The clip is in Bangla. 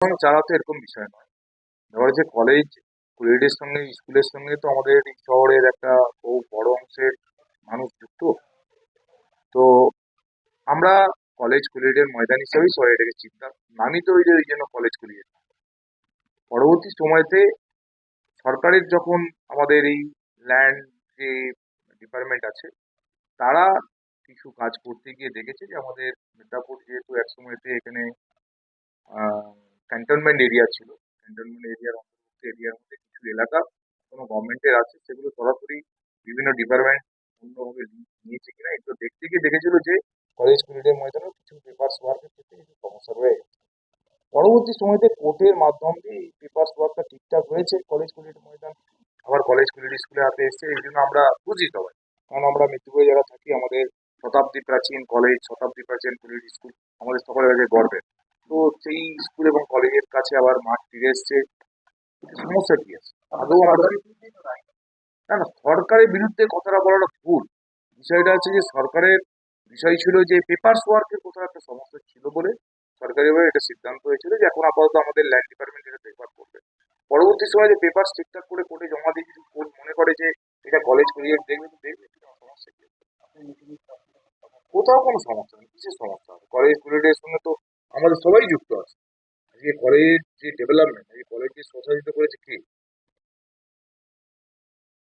এবং যারা তো এরকম বিষয় নয়। এবার যে কলেজ কুয়েডের সঙ্গে, স্কুলের সঙ্গে তো আমাদের এই শহরের একটা বহু বড় অংশের মানুষ যুক্ত। তো আমরা কলেজ কুলিয়েডের ময়দান হিসেবেই সবাই এটাকে চিন্তা। নামই তো ওই যে, ওই জন্য কলেজ কুলিয়েড পরবর্তী সময়তে সরকারের যখন আমাদের এই ল্যান্ড যে ডিপার্টমেন্ট আছে, তারা কিছু কাজ করতে গিয়ে দেখেছে যে আমাদের মিদনাপুর যেহেতু এক সময়তে এখানে ক্যান্টনমেন্ট এরিয়া ছিল। ক্যান্টনমেন্ট এরিয়ার অন্তর্ভুক্ত এরিয়ার মধ্যে কিছু এলাকা কোনো গভর্নমেন্টের আছে, সেগুলো সরাসরি বিভিন্ন ডিপার্টমেন্ট অন্যভাবে নিয়েছে কিনা এগুলো দেখতে গিয়ে দেখেছিল যে কলেজ কুলিডের ময়দানেও কিছু পেপার্স ওয়ার্কের ক্ষেত্রে কিছু সমস্যা রয়ে গেছে পরবর্তী সময়তে কোর্টের মাধ্যম দিয়ে এই পেপার্স ওয়ার্কটা ঠিকঠাক হয়েছে কলেজ কুলিডের ময়দান আবার কলেজ কুলিড স্কুলে হাতে এসছে, এই জন্য আমরা খুশি সবাই। কারণ আমরা মৃত্যুপুরে যারা থাকি, আমাদের শতাব্দী প্রাচীন কলেজ শতাব্দী প্রাচীন কুলিড স্কুল আমাদের সকলের কাছে গর্বের। তো সেই স্কুল এবং কলেজের কাছে আবার মাঠ ফিরে এসছে। সমস্যা কি আছে? আদৌ না না, সরকারের বিরুদ্ধে কথাটা বলাটা ভুল। বিষয়টা হচ্ছে যে সরকারের বিষয় ছিল যে পেপার্স ওয়ার্কের কোথাও একটা সমস্যা ছিল বলে সরকারিভাবে এটা সিদ্ধান্ত হয়েছিল যে এখন আপাতত আমাদের ল্যান্ড ডিপার্টমেন্ট এটা দেখভাল করবে। পরবর্তী সময় যে পেপার ঠিকঠাক করে কোর্টে জমা দিয়ে যদি কোর্ট মনে করে যে এটা কলেজ কুরিয়ার দেখবে তো দেখবে সমস্যা কি? কোথাও কোনো সমস্যা নেই, কিসের সমস্যা হবে? কলেজ কুরিয়ারের সঙ্গে তো আমাদের সবাই যুক্ত আছে। আজকে কলেজের যে ডেভেলপমেন্ট আজকে কলেজকে প্রসারিত করেছে কে?